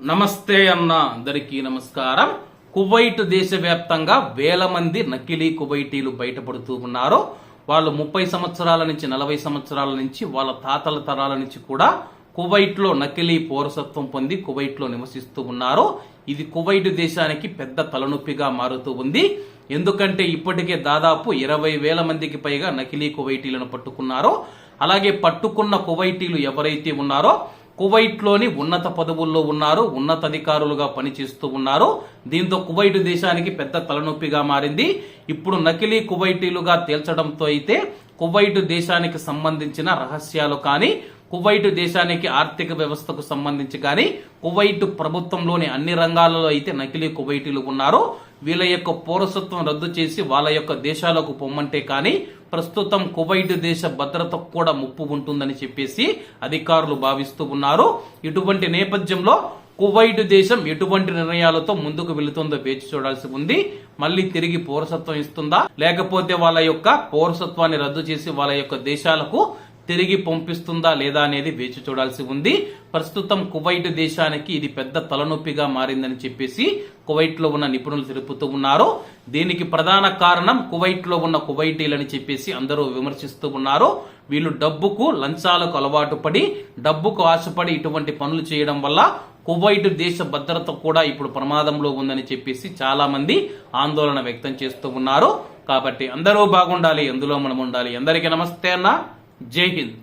నమస్తే అన్న అందరికీ నమస్కారం. కువైట్ దేశవ్యాప్తంగా వేల మంది నకిలీ కువైటీలు బయటపడుతూ ఉన్నారు. వాళ్ళు ముప్పై సంవత్సరాల నుంచి నలభై సంవత్సరాల నుంచి వాళ్ళ తాతల తరాల నుంచి కూడా కువైట్లో నకిలీ పౌరసత్వం పొంది కువైట్లో నివసిస్తూ ఉన్నారు. ఇది కువైట్ దేశానికి పెద్ద తలనొప్పిగా మారుతూ ఉంది. ఎందుకంటే ఇప్పటికే దాదాపు ఇరవై వేల మందికి పైగా నకిలీ కువైటీలను పట్టుకున్నారు. అలాగే పట్టుకున్న కువైటీలు ఎవరైతే ఉన్నారో కువైట్లోని ఉన్నత పదవుల్లో ఉన్నారు ఉన్నతాధికారులుగా పనిచేస్తూ ఉన్నారు. దీంతో కువైట్ దేశానికి పెద్ద తలనొప్పిగా మారింది. ఇప్పుడు నకిలీ కువైటీలుగా తేల్చడంతో అయితే కువైట్ దేశానికి సంబంధించిన రహస్యాలు కానీ కువైట్ దేశానికి ఆర్థిక వ్యవస్థకు సంబంధించి కానీ కువైట్ ప్రభుత్వంలోని అన్ని రంగాలలో అయితే నకిలీ కువైటీలు ఉన్నారు. వీళ్ళ యొక్క పౌరసత్వం రద్దు చేసి వాళ్ళ యొక్క దేశాలకు పొమ్మంటే కానీ ప్రస్తుతం కువైట్ దేశ భద్రతకు కూడా ముప్పు ఉంటుందని చెప్పేసి అధికారులు భావిస్తూ ఉన్నారు. ఇటువంటి నేపథ్యంలో కువైట్ దేశం ఎటువంటి నిర్ణయాలతో ముందుకు వెళుతుందో వేచి చూడాల్సి ఉంది. మళ్ళీ తిరిగి పౌరసత్వం ఇస్తుందా? లేకపోతే వాళ్ళ యొక్క పౌరసత్వాన్ని రద్దు చేసి వాళ్ళ యొక్క దేశాలకు తిరిగి పంపిస్తుందా లేదా అనేది వేచి చూడాల్సి ఉంది. ప్రస్తుతం కువైట్ దేశానికి ఇది పెద్ద తలనొప్పిగా మారిందని చెప్పేసి కువైట్లో ఉన్న నిపుణులు తెలుపుతూ ఉన్నారు. దీనికి ప్రధాన కారణం కువైట్లో ఉన్న కువైటీలని చెప్పేసి అందరూ విమర్శిస్తూ ఉన్నారు. వీళ్ళు డబ్బుకు లంచాలకు అలవాటు పడి డబ్బుకు ఆశపడి ఇటువంటి పనులు చేయడం వల్ల కువైట్ దేశ భద్రత కూడా ఇప్పుడు ప్రమాదంలో ఉందని చెప్పేసి చాలా మంది ఆందోళన వ్యక్తం చేస్తూ ఉన్నారు. కాబట్టి అందరూ బాగుండాలి ఎందులో మనం ఉండాలి. అందరికీ నమస్తే అన్న. जय हिंद